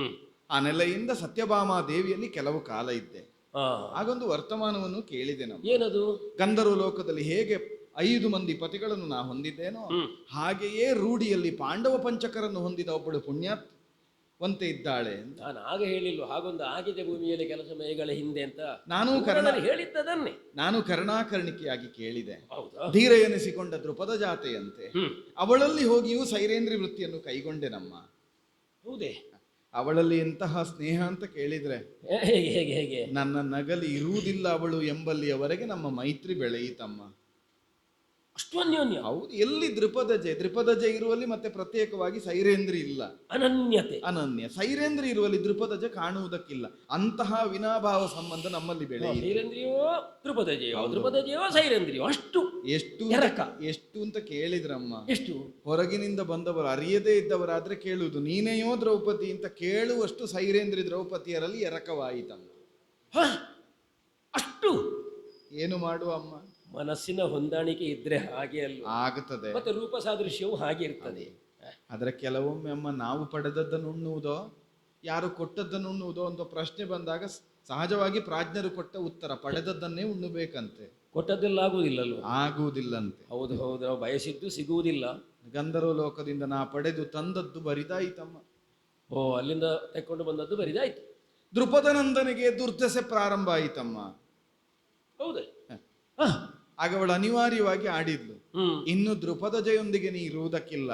ಆ ನೆಲೆಯಿಂದ ಸತ್ಯಭಾಮಾ ದೇವಿಯಲ್ಲಿ ಕೆಲವು ಕಾಲ ಇದ್ದೆ. ಆ. ಆಗೊಂದು ವರ್ತಮಾನವನ್ನು ಕೇಳಿದೆ ನಾವು ಏನದು? ಗಂಧರ್ವ ಲೋಕದಲ್ಲಿ ಹೇಗೆ ಐದು ಮಂದಿ ಪತಿಗಳನ್ನು ನಾ ಹೊಂದಿದ್ದೇನೋ ಹಾಗೆಯೇ ರೂಢಿಯಲ್ಲಿ ಪಾಂಡವ ಪಂಚಕರನ್ನು ಹೊಂದಿದ ಒಬ್ಬಳು ಪುಣ್ಯವಂತೆ ಇದ್ದಾಳೆ ಅಂತ. ನಾನು ಆಗ ಹೇಳಿಲ್ಲ ಹಾಗೊಂದು ಆಗಿದೆ ಭೂಮಿಯಲ್ಲಿ ಕೆಲಸ ಮೇಗಳ ಹಿಂದೆ ಅಂತ. ನಾನು ಕರ್ಣ ನಾನು ಹೇಳಿದ್ದದನ್ನೇ. ನಾನು ಕರ್ಣಾಕರ್ಣಿಕೆಯಾಗಿ ಕೇಳಿದೆ. ಹೌದಾ. ಧೀರ ಎನಿಸಿಕೊಂಡ ದೃಪದ ಜಾತೆಯಂತೆ ಅವಳಲ್ಲಿ ಹೋಗಿಯೂ ಸೈರೇಂದ್ರಿ ವೃತ್ತಿಯನ್ನು ಕೈಗೊಂಡೆ ನಮ್ಮ. ಹೌದೇ? ಅವಳಲ್ಲಿ ಎಂತಹ ಸ್ನೇಹ ಅಂತ ಕೇಳಿದ್ರೆ ಹೇಗೆ ಹೇಗೆ ನನ್ನ ನಗಲಿ ಇರುವುದಿಲ್ಲ ಅವಳು ಎಂಬಲ್ಲಿಯವರೆಗೆ ನಮ್ಮ ಮೈತ್ರಿ ಬೆಳೆಯಿತಮ್ಮ. ಅಷ್ಟು ಅನ್ಯೋನ್ಯ. ಹೌದು ಎಲ್ಲಿ ದೃಪದಜೆ ದೃಪದಜೆ ಇರುವಲ್ಲಿ ಮತ್ತೆ ಪ್ರತ್ಯೇಕವಾಗಿ ಸೈರೇಂದ್ರಿ ಇಲ್ಲ. ಅನನ್ಯತೆ. ಅನನ್ಯ. ಸೈರೇಂದ್ರಿ ಇರುವಲ್ಲಿ ದೃಪದಜೆ ಕಾಣುವುದಕ್ಕಿಲ್ಲ. ಅಂತಹ ವಿನಾಭಾವ ಸಂಬಂಧ ನಮ್ಮಲ್ಲಿ ಬೆಳೆ ಸೈರೇಂದ್ರಿಯೋ ದ್ರುಪದಜೆಯೋ ದ್ರುಪದಜೆಯೋ ಸೈರೇಂದ್ರಿಯೋ? ಅಷ್ಟು ಎಷ್ಟು ಎರಕ. ಎಷ್ಟು ಅಂತ ಕೇಳಿದ್ರಮ್ಮ. ಎಷ್ಟು? ಹೊರಗಿನಿಂದ ಬಂದವರು ಅರಿಯದೇ ಇದ್ದವರಾದ್ರೆ ಕೇಳುವುದು. ನೀನೆಯೋ ದ್ರೌಪದಿ ಅಂತ ಕೇಳುವಷ್ಟು ಸೈರೇಂದ್ರಿ ದ್ರೌಪದಿಯರಲ್ಲಿ ಎರಕವಾಯಿತಮ್ಮ. ಅಷ್ಟು. ಏನು ಮಾಡುವ ಅಮ್ಮ ಮನಸ್ಸಿನ ಹೊಂದಾಣಿಕೆ ಇದ್ರೆ ಹಾಗೆ ಅಲ್ಲ ಆಗುತ್ತದೆ. ಮತ್ತೆ ರೂಪ ಸಾದೃಶ್ಯವು ಹಾಗೆ ಇರ್ತದೆ. ಆದ್ರೆ ಕೆಲವೊಮ್ಮೆ ಅಮ್ಮ ನಾವು ಪಡೆದದ್ದನ್ನು ಉಣ್ಣುವುದೋ ಯಾರು ಕೊಟ್ಟದ್ದನ್ನು ಉಣ್ಣುವುದೋ ಅಂತ ಪ್ರಶ್ನೆ ಬಂದಾಗ ಸಹಜವಾಗಿ ಪ್ರಾಜ್ಞರು ಕೊಟ್ಟ ಉತ್ತರ ಪಡೆದದ್ದನ್ನೇ ಉಣ್ಣಬೇಕಂತೆ. ಕೊಟ್ಟದ್ದೆಲ್ಲ ಆಗುವುದಿಲ್ಲಲ್ವ? ಆಗುವುದಿಲ್ಲಂತೆ. ಹೌದು ಹೌದು. ನಾವು ಬಯಸಿದ್ದು ಸಿಗುವುದಿಲ್ಲ. ಗಂಧರ್ವ ಲೋಕದಿಂದ ನಾ ಪಡೆದು ತಂದದ್ದು ಬರಿದಾಯಿತಮ್ಮ. ಓ ಅಲ್ಲಿಂದ ತೆಕ್ಕೊಂಡು ಬಂದದ್ದು ಬರಿದಾಯ್ತು. ದೃಪದನಂದನಿಗೆ ದುರ್ದಸೆ ಪ್ರಾರಂಭ ಆಯಿತಮ್ಮ. ಹೌದೇ. ಆಗ ಅವಳು ಅನಿವಾರ್ಯವಾಗಿ ಆಡಿದ್ಲು. ಇನ್ನು ದೃಪದಜೆಯೊಂದಿಗೆ ನೀ ಇರುವುದಕ್ಕಿಲ್ಲ.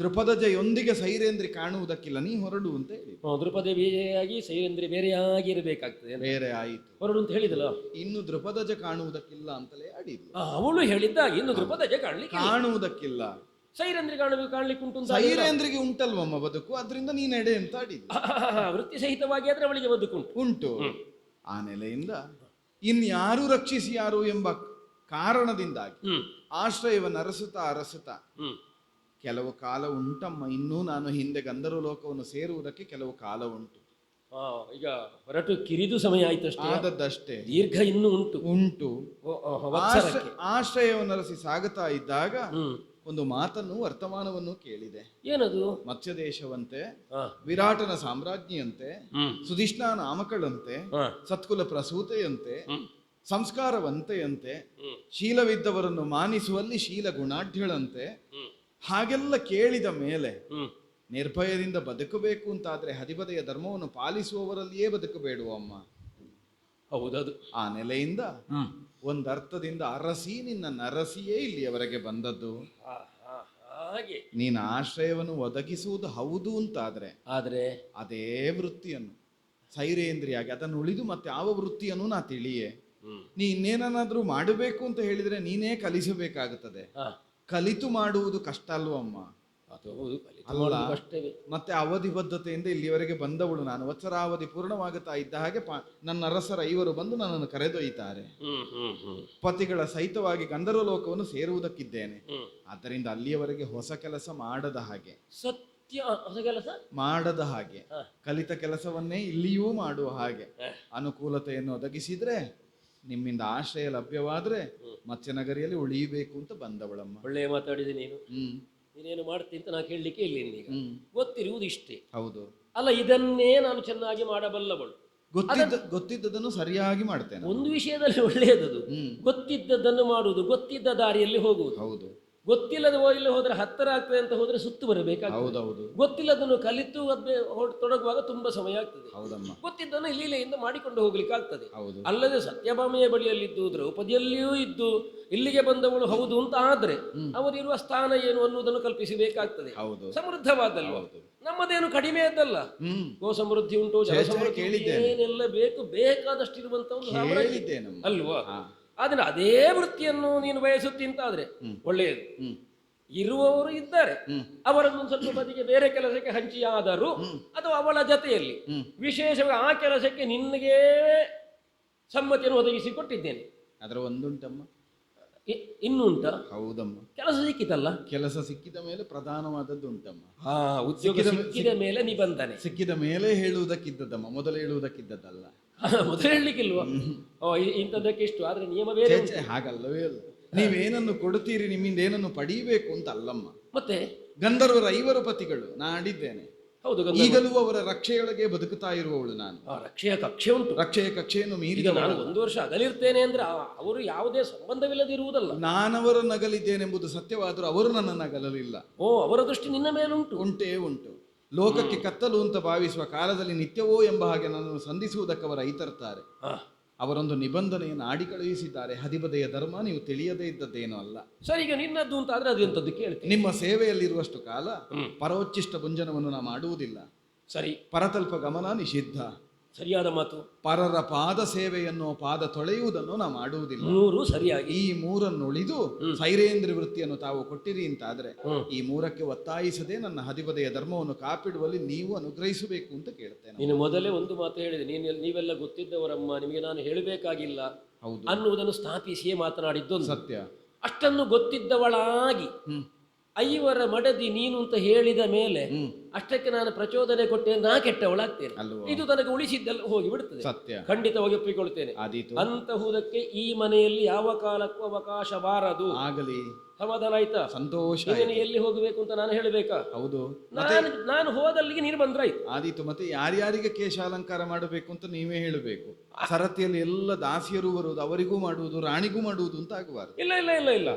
ದೃಪದ ಜಯೊಂದಿಗೆ ಸೈರೇಂದ್ರಿ ಕಾಣುವುದಕ್ಕಿಲ್ಲ. ನೀ ಹೊರಡು ಅಂತ ಹೇಳಿ. ದೃಪದ ದ್ರುಪದಿ ಬೇರೆಯಾಗಿ ಸೈರೇಂದ್ರಿ ಬೇರೆಯಾಗಿ ಇರಬೇಕಾಗ್ತದೆ ಬೇರೆ ಆಯಿತು. ಹೊರಡು ಅಂತ ಹೇಳಿದಲ್ಲ ಇನ್ನು ದೃಪದಜ ಕಾಣುವುದಕ್ಕಿಲ್ಲ ಅಂತಲೇ ಆಡಿದ್ಲು. ಅವಳು ಹೇಳಿದ್ದ ಇನ್ನು ದೃಪದ ಕಾಣ್ಲಿಕ್ಕೆ. ಕಾಣುವುದಕ್ಕಿಲ್ಲ. ಸೈರೇಂದ್ರಿ ಕಾಣಬೇಕು ಕಾಣ್ಲಿಕ್ಕೆ ಉಂಟು ಸೈರೇಂದ್ರಿಗೆ ಉಂಟಲ್ವಮ್ಮ ಬದುಕು ಅದರಿಂದ ನೀ ನಡೆ ಅಂತ ಆಡಿದ್ಲು. ವೃತ್ತಿ ಸಹಿತವಾಗಿ ಆದ್ರೆ ಅವಳಿಗೆ ಬದುಕು ಉಂಟು. ಆ ನೆಲೆಯಿಂದ ಇನ್ಯಾರು ರಕ್ಷಿಸಿ ಯಾರು ಎಂಬ ಕಾರಣದಿಂದಾಗಿ ಆಶ್ರಯವ ಆಶ್ರಯವನ್ನು ಅರಸುತ್ತಾ ಅರಸುತ್ತಾ ಕೆಲವು ಕಾಲ ಉಂಟಮ್ಮ ಇನ್ನೂ ನಾನು ಹಿಂದೆ ಗಂಧರ್ವ ಲೋಕವನ್ನು ಸೇರುವುದಕ್ಕೆ ಕೆಲವು ಕಾಲ ಉಂಟು. ಈಗ ಹೊರಟು ಕಿರಿದು ಸಮಯ ಆಯ್ತಷ್ಟೇ? ಆದದ್ದಷ್ಟೇ. ದೀರ್ಘ ಇನ್ನು ಉಂಟು. ಉಂಟು. ಓ, ಓ, ವತ್ಸರಕ್ಕೆ. ಆಶ್ರ- ಆಶ್ರಯವನ್ನು ಅರಸಿ ಸಾಗುತ್ತಾ ಇದ್ದಾಗ ಒಂದು ಮಾತನ್ನು ವರ್ತಮಾನವನ್ನು ಕೇಳಿದೆ. ಏನದು? ಮತ್ಸ್ಯ ದೇಶವಂತೆ ವಿರಾಟನ ಸಾಮ್ರಾಜ್ಞಿಯಂತೆ ಸುಧಿಷ್ಣಾ ನಾಮಕಳಂತೆ ಸತ್ಕುಲ ಪ್ರಸೂತೆಯಂತೆ ಸಂಸ್ಕಾರವಂತೆಯಂತೆ ಶೀಲವಿದ್ದವರನ್ನು ಮಾನಿಸುವಲ್ಲಿ ಶೀಲ ಗುಣಾಢ್ಯಳಂತೆ ಹಾಗೆಲ್ಲ ಕೇಳಿದ ಮೇಲೆ ನಿರ್ಭಯದಿಂದ ಬದುಕಬೇಕು ಅಂತಾದ್ರೆ ಹದಿಬದೆಯ ಧರ್ಮವನ್ನು ಪಾಲಿಸುವವರಲ್ಲಿಯೇ ಬದುಕಬೇಡುವ ಅಮ್ಮ. ಹೌದದು. ಆ ನೆಲೆಯಿಂದ ಹ್ಮ್. ಒಂದರ್ಥದಿಂದ ಅರಸಿ ನಿನ್ನ ನರಸಿಯೇ ಇಲ್ಲಿಯವರೆಗೆ ಬಂದದ್ದು. ಹಾಗೆ. ನೀನು ಆಶ್ರಯವನ್ನು ಒದಗಿಸುವುದು ಹೌದು ಅಂತಾದ್ರೆ ಆದ್ರೆ? ಅದೇ ವೃತ್ತಿಯನ್ನು. ಸೈರೇಂದ್ರಿಯಾಗಿ ಅದನ್ನು ಉಳಿದು ಮತ್ತೆ ಯಾವ ವೃತ್ತಿಯನ್ನು ನಾ ತಿಳಿಯೇ? ನೀ ಇನ್ನೇನಾದ್ರೂ ಮಾಡಬೇಕು ಅಂತ ಹೇಳಿದ್ರೆ ನೀನೇ ಕಲಿಸಬೇಕಾಗುತ್ತದೆ. ಕಲಿತು ಮಾಡುವುದು ಕಷ್ಟ ಅಲ್ವಮ್ಮ ಅದು ಅವಧಿ ಮತ್ತೆ ಅವಧಿಬದ್ಧತೆಯಿಂದ ಇಲ್ಲಿವರೆಗೆ ಬಂದವಳು ನಾನು. ವತ್ಸರಾವಧಿ ಪೂರ್ಣವಾಗುತ್ತಾ ಇದ್ದ ಹಾಗೆ ನನ್ನ ಅರಸರ ಐವರು ಬಂದು ನನ್ನನ್ನು ಕರೆದೊಯ್ತಾರೆ ಪತಿಗಳ ಸಹಿತವಾಗಿ ಗಂಧರ್ವ ಲೋಕವನ್ನು ಸೇರುವುದಕ್ಕಿದ್ದೇನೆ ಆದ್ದರಿಂದ ಅಲ್ಲಿಯವರೆಗೆ ಹೊಸ ಕೆಲಸ ಮಾಡದ ಹಾಗೆ. ಸತ್ಯ ಹೊಸ ಕೆಲಸ? ಮಾಡದ ಹಾಗೆ. ಕಲಿತ ಕೆಲಸವನ್ನೇ ಇಲ್ಲಿಯೂ ಮಾಡುವ ಹಾಗೆ. ಅನುಕೂಲತೆಯನ್ನು ಒದಗಿಸಿದ್ರೆ ನಿಮ್ಮಿಂದ ಆಶ್ರಯ ಲಭ್ಯವಾದ್ರೆ ಮತ್ಸ್ಯನಗರಿಯಲ್ಲಿ ಉಳಿಯಬೇಕು ಅಂತ ಬಂದವಳಮ್ಮ. ಒಳ್ಳೆಯ ಮಾತಾಡಿದೆ ನೀನು. ಹ್ಮ್. ನೀನೇನು ಮಾಡ್ತೀನಿ ಅಂತ ನಾ ಕೇಳಲಿಕ್ಕೆ ಇಲ್ಲ ನಿನಗೆ ಗೊತ್ತಿರುವುದು ಇಷ್ಟೇ ಹೌದು. ಅಲ್ಲ ಇದನ್ನೇ ನಾನು ಚೆನ್ನಾಗಿ ಮಾಡಬಲ್ಲವಳು. ಗೊತ್ತಿದ್ದ ಗೊತ್ತಿದ್ದದನ್ನು ಸರಿಯಾಗಿ ಮಾಡ್ತೇನೆ. ಒಂದು ವಿಷಯದಲ್ಲಿ ಒಳ್ಳೆಯದದು. ಗೊತ್ತಿದ್ದದನ್ನು ಗೊತ್ತಿದ್ದದ್ದನ್ನು ಮಾಡುವುದು ಗೊತ್ತಿದ್ದ ದಾರಿಯಲ್ಲಿ ಹೋಗುವುದು. ಹೌದು. ಗೊತ್ತಿಲ್ಲದ ಇಲ್ಲಿ ಹೋದ್ರೆ ಹತ್ತಿರ ಆಗ್ತದೆ ಅಂತ ಹೋದ್ರೆ ಸುತ್ತು ಬರಬೇಕಾಗ್ತದೆ. ಗೊತ್ತಿಲ್ಲದನ್ನು ಕಲಿತು ಅದ್ನೇ ತೊಡಗುವಾಗ ತುಂಬಾ ಸಮಯ ಆಗ್ತದೆ. ಗೊತ್ತಿದ್ದನ್ನು ಲೀಲೆಯಿಂದ ಮಾಡಿಕೊಂಡು ಹೋಗ್ಲಿಕ್ಕೆ ಆಗ್ತದೆ. ಅಲ್ಲದೆ ಸತ್ಯಭಾಮೆಯ ಬಳಿಯಲ್ಲಿದ್ದು ದ್ರೌಪದಿಯಲ್ಲಿಯೂ ಇದ್ದು ಇಲ್ಲಿಗೆ ಬಂದವಳು ಹೌದು ಅಂತ ಆದ್ರೆ ಅವರಿರುವ ಸ್ಥಾನ ಏನು ಅನ್ನುವುದನ್ನು ಕಲ್ಪಿಸಬೇಕಾಗ್ತದೆ. ಹೌದು. ಸಮೃದ್ಧವಾದಲ್ವ? ನಮ್ಮದೇನು ಕಡಿಮೆ ಹ್ಮ್. ಗೋ ಸಮೃದ್ಧಿ ಉಂಟು ಏನೆಲ್ಲ ಬೇಕು ಬೇಕಾದಷ್ಟು ಇರುವಂತ ಒಂದು ಅಲ್ವಾ. ಆದ್ರೆ ಅದೇ ವೃತ್ತಿಯನ್ನು ನೀನು ಬಯಸುತ್ತಿ ಅಂತಾದ್ರೆ ಒಳ್ಳೆಯದು. ಹ್ಮ್. ಇರುವವರು ಇದ್ದಾರೆ. ಅವರನ್ನು ಸ್ವಲ್ಪ ಬದಿಗೆ ಬೇರೆ ಕೆಲಸಕ್ಕೆ ಹಂಚಿಯಾದರೂ ಅಥವಾ ಅವಳ ಜೊತೆಯಲ್ಲಿ. ವಿಶೇಷವಾಗಿ ಆ ಕೆಲಸಕ್ಕೆ ನಿನಗೆ ಸಮ್ಮತಿಯನ್ನು ಒದಗಿಸಿಕೊಟ್ಟಿದ್ದೇನೆ. ಅದರ ಒಂದುಂಟಮ್ಮ. ಇ- ಇನ್ನು ಉಂಟ ಹೌದಮ್ಮ. ಕೆಲಸ ಸಿಕ್ಕಿತಲ್ಲ? ಕೆಲಸ ಸಿಕ್ಕಿದ ಮೇಲೆ ಪ್ರಧಾನವಾದದ್ದು ಉಂಟಮ್ಮ ಹಾ ಉದ್ಯೋಗ ಸಿಕ್ಕಿದ ಮೇಲೆ ನಿಬಂಧನೆ. ಸಿಕ್ಕಿದ ಮೇಲೆ ಹೇಳುವುದಕ್ಕಿದ್ದದ್ದಮ್ಮ. ಮೊದಲು ಹೇಳುವುದಕ್ಕಿದ್ದದ್ದಲ್ಲ. ಮೊದಲು ಹೇಳಲಿಕ್ಕಿಲ್ವ? ಇಂಥದ್ದಕ್ಕೆ ಇಷ್ಟು ಆದ್ರೆ ನಿಯಮ ಬೇರೆ ಹಾಗಲ್ಲವೇ ಅಲ್ಲ ನೀವೇನನ್ನು ಕೊಡುತ್ತೀರಿ ನಿಮ್ಮಿಂದ ಏನನ್ನು ಪಡೀಬೇಕು ಅಂತ ಅಲ್ಲಮ್ಮ. ಮತ್ತೆ? ಗಂಧರ್ವರ ಐವರು ಪತಿಗಳು ನಾ ಆಡಿದ್ದೇನೆ. ಹೌದು. ಈಗಲೂ ಅವರ ರಕ್ಷೆಯೊಳಗೆ ಬದುಕುತ್ತಾ ಇರುವವಳು ನಾನು. ಆ, ರಕ್ಷೆಯ ಕಕ್ಷೆ ಉಂಟು. ರಕ್ಷೆಯ ಕಕ್ಷೆಯನ್ನು ಮೀರಿದ ನಾನು ಒಂದು ವರ್ಷ ಅಗಲಿರ್ತೇನೆ ಅಂದ್ರೆ ಅವರು ಯಾವುದೇ ಸಂಬಂಧವಿಲ್ಲದಿರುವುದಲ್ಲ ಅಗಲಿದ್ದೇನೆ ಎಂಬುದು ಸತ್ಯವಾದರೂ ಅವರು ನನ್ನನ್ನು ಅಗಲಲಿಲ್ಲ. ಓ ಅವರ ದೃಷ್ಟಿ ನಿನ್ನ ಮೇಲುಂಟು. ಉಂಟೇ ಉಂಟು. ಲೋಕಕ್ಕೆ ಕತ್ತಲು ಅಂತ ಭಾವಿಸುವ ಕಾಲದಲ್ಲಿ ನಿತ್ಯವೋ ಎಂಬ ಹಾಗೆ ನನ್ನನ್ನು ಸಂಧಿಸುವುದಕ್ಕೆ ಅವರ ಐತರ್ತಾರೆ ಅವರೊಂದು ನಿಬಂಧನೆಯನ್ನು ಆಡಿ ಕಳುಹಿಸಿದ್ದಾರೆ. ಹದಿಬದೆಯ ಧರ್ಮ ನೀವು ತಿಳಿಯದೇ ಇದ್ದದ್ದೇನೂ ಅಲ್ಲ. ಸರಿ ಈಗ ನಿನ್ನದ್ದು ಅಂತ ಆದ್ರೆ ಅದೆಂತದ್ದು ಕೇಳ್ತೀನಿ. ನಿಮ್ಮ ಸೇವೆಯಲ್ಲಿರುವಷ್ಟು ಕಾಲ. ಪರೋಚ್ಚಿಷ್ಟ ಭುಂಜನವನ್ನು ನಾ ಮಾಡುವುದಿಲ್ಲ. ಸರಿ. ಪರತಲ್ಪ ಗಮನ ನಿಷಿದ್ಧ. ಸರಿಯಾದ ಮಾತು. ಪರರ ಪಾದ ಸೇವೆಯನ್ನು ಪಾದ ತೊಳೆಯುವುದನ್ನು ನಾವು ಮಾಡುವುದಿಲ್ಲ. ಮೂರು ಸರಿಯಾಗಿ. ಈ ಮೂರನ್ನು ಉಳಿದು ಸೈರೇಂದ್ರ ವೃತ್ತಿಯನ್ನು ತಾವು ಕೊಟ್ಟಿರಿ ಅಂತಾದ್ರೆ ಈ ಮೂರಕ್ಕೆ ಒತ್ತಾಯಿಸದೆ ನನ್ನ ಹದಿಪದೆಯ ಧರ್ಮವನ್ನು ಕಾಪಿಡುವಲ್ಲಿ ನೀವು ಅನುಗ್ರಹಿಸಬೇಕು ಅಂತ ಕೇಳ್ತೇನೆ. ನೀನು ಮೊದಲೇ ಒಂದು ಮಾತು ಹೇಳಿದೆ ನೀನು ನೀವೆಲ್ಲ ಗೊತ್ತಿದ್ದವರಮ್ಮ ನಿಮಗೆ ನಾನು ಹೇಳಬೇಕಾಗಿಲ್ಲ ಹೌದು. ಅನ್ನುವುದನ್ನು ಸ್ಥಾಪಿಸಿಯೇ ಮಾತನಾಡಿದ್ದು ಸತ್ಯ. ಅಷ್ಟನ್ನು ಗೊತ್ತಿದ್ದವಳಾಗಿ ಐವರ ಮಡದಿ ನೀನು ಅಂತ ಹೇಳಿದ ಮೇಲೆ ಹ್ಮ್. ಅಷ್ಟಕ್ಕೆ ನಾನು ಪ್ರಚೋದನೆ ಕೊಟ್ಟೆ ನಾ ಕೆಟ್ಟವಳಾಗ್ತೇನೆ. ಇದು ನನಗೆ ಉಳಿಸಿದ್ದೆಲ್ಲ ಹೋಗಿ ಬಿಡುತ್ತದೆ ಸತ್ಯ. ಖಂಡಿತವಾಗಿ ಒಪ್ಪಿಕೊಳ್ತೇನೆ ಅಂತ ಅಂತಹುದಕ್ಕೆ ಈ ಮನೆಯಲ್ಲಿ ಯಾವ ಕಾಲಕ್ಕೂ ಅವಕಾಶ ಬಾರದು. ಆಗಲಿ. ಸಮಾಧಾನ ಆಯ್ತಾ ಸಂತೋಷ ಏನು ಎಲ್ಲಿ ಹೋಗಬೇಕು ಅಂತ ನಾನು ಹೇಳಬೇಕಾ? ಹೌದು. ನಾನು ನಾನು ಹೋದಲ್ಲಿಗೆ ನೀನು ಬಂದ್ರಾಯ್ತು ಆದೀತು. ಮತ್ತೆ ಯಾರ್ಯಾರಿಗೆ ಕೇಶ ಅಲಂಕಾರ ಮಾಡಬೇಕು ಅಂತ ನೀವೇ ಹೇಳಬೇಕು. ಸರತಿಯಲ್ಲಿ ಎಲ್ಲ ದಾಸಿಯರು ಬರುವುದು ಅವರಿಗೂ ಮಾಡುವುದು ರಾಣಿಗೂ ಮಾಡುವುದು ಅಂತ ಆಗಬಾರದು ಇಲ್ಲ ಇಲ್ಲ ಇಲ್ಲ ಇಲ್ಲ.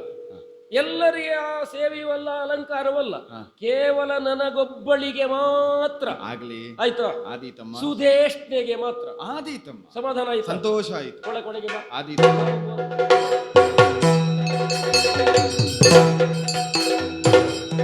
ಎಲ್ಲರಿಗೆ ಆ ಸೇವೆಯುವಲ್ಲ ಅಲಂಕಾರವಲ್ಲ. ಕೇವಲ ನನಗೊಬ್ಬಳಿಗೆ ಮಾತ್ರ. ಆಗ್ಲಿ. ಆಯ್ತಾ? ಆದೀತಮ್ಮ. ಸುಧೇಷ್ಣೆಗೆ ಮಾತ್ರ. ಆದೀತಮ್ಮ. ಸಮಾಧಾನ ಆಯ್ತು? ಸಂತೋಷ ಆಯ್ತು. ಕೊಳೆ ಕೊಡಗೆ ಆದೀತಮ್ಮ.